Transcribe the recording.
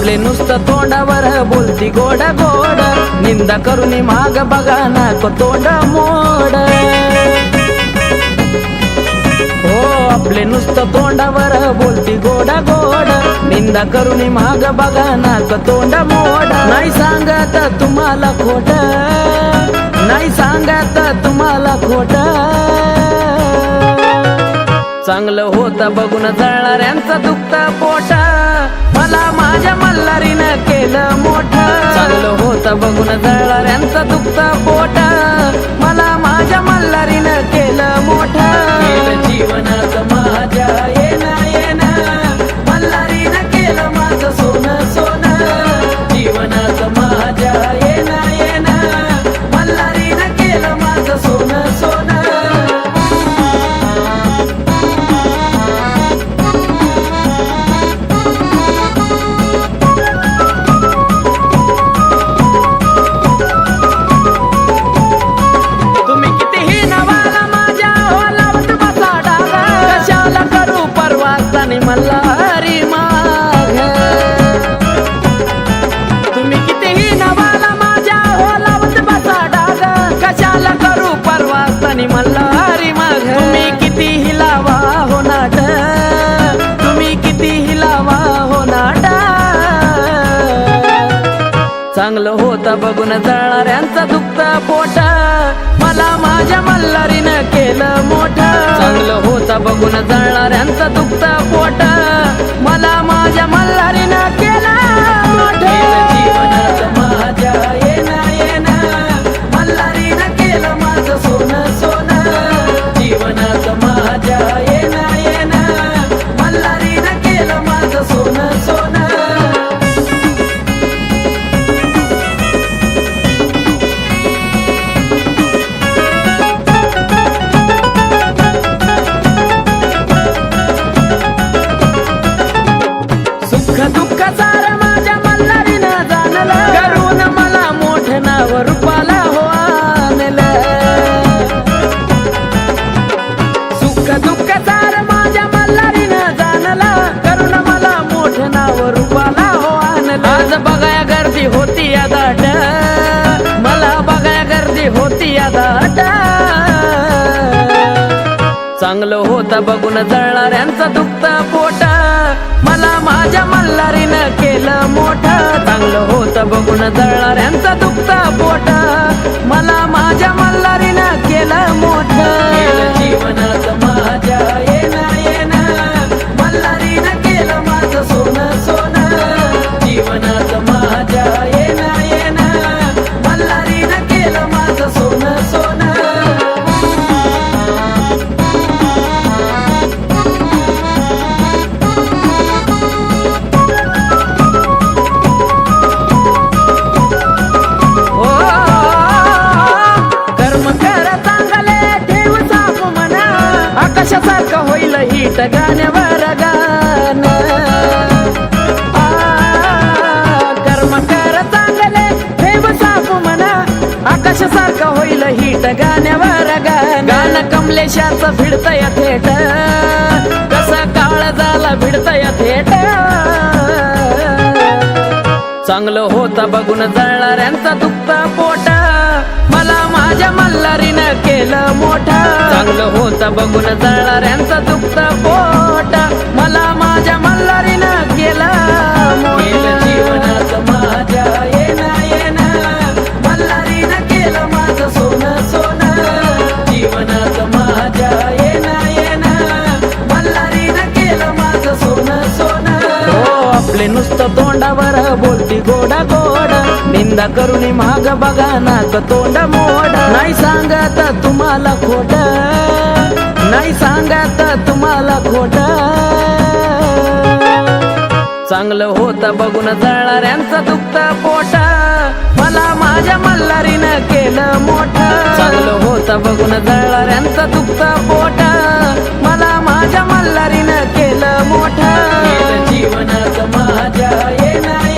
आपले नुसतं तोंडावर बोलती गोड गोड. निंदा करून माग बघा नको तोंड मोड. हो आपले नुसतं तोंडावर बोलती गोड गोड. निंदा करून माग बघा नको तोंड मोड. नाही सांगत तुम्हाला खोट. नाही सांगत तुम्हाला खोट. चांगलं होतं बघून जळणाऱ्यांचा दुखता पोट. मला माझ्या मल्हारीनं केलं मोठं. चांगलं होतं बघून जळणाऱ्यांचा दुखता पोट. चांगलं होतं बघून जळणाऱ्यांचा दुखता पोट. मला माझ्या मल्हारीनं केलं मोठं. चांगलं होतं बघून जळणाऱ्यांचा दुखता पोट. मला माझ्या मल्हारीनं गर्दी चांगलं होतं बघून जळणाऱ्यांचा दुखता पोटा. मला माझ्या मल्हारीनं केलं मोठ होईल हिट गाण्यावर गाण आ, कर्म कर चांगले ठेव साप म्हणा आकाशासारखं होईल हिट गाण्यावर गाण गाणं कमलेशाचं भिडतय थेट. कसं काळ झाला भिडतय थेट. चांगलं होतं बघून जळणाऱ्यांचं दुखतं पोट. मला माझ्या मल्हारीनं केलं मोठा. चांगलं होता बघून जळणाऱ्यांचं दुखतं आपले नुसतं तोंडावर बोलती गोड गोड. निंदा करून माग बघा नाक तोंड मोड. नाही सांगत तुम्हाला खोट. नाही सांगत तुम्हाला खोट. चांगलं होतं बघून जळणाऱ्यांचं दुखत पोट. मला माझ्या मल्हारीनं केलं मोठ. चांगलं होतं बघून जळणाऱ्यांचं दुखतं पोट. मला माझ्या मल्हारीनं केलं मोठं. जीवनाचं माझ्या येणं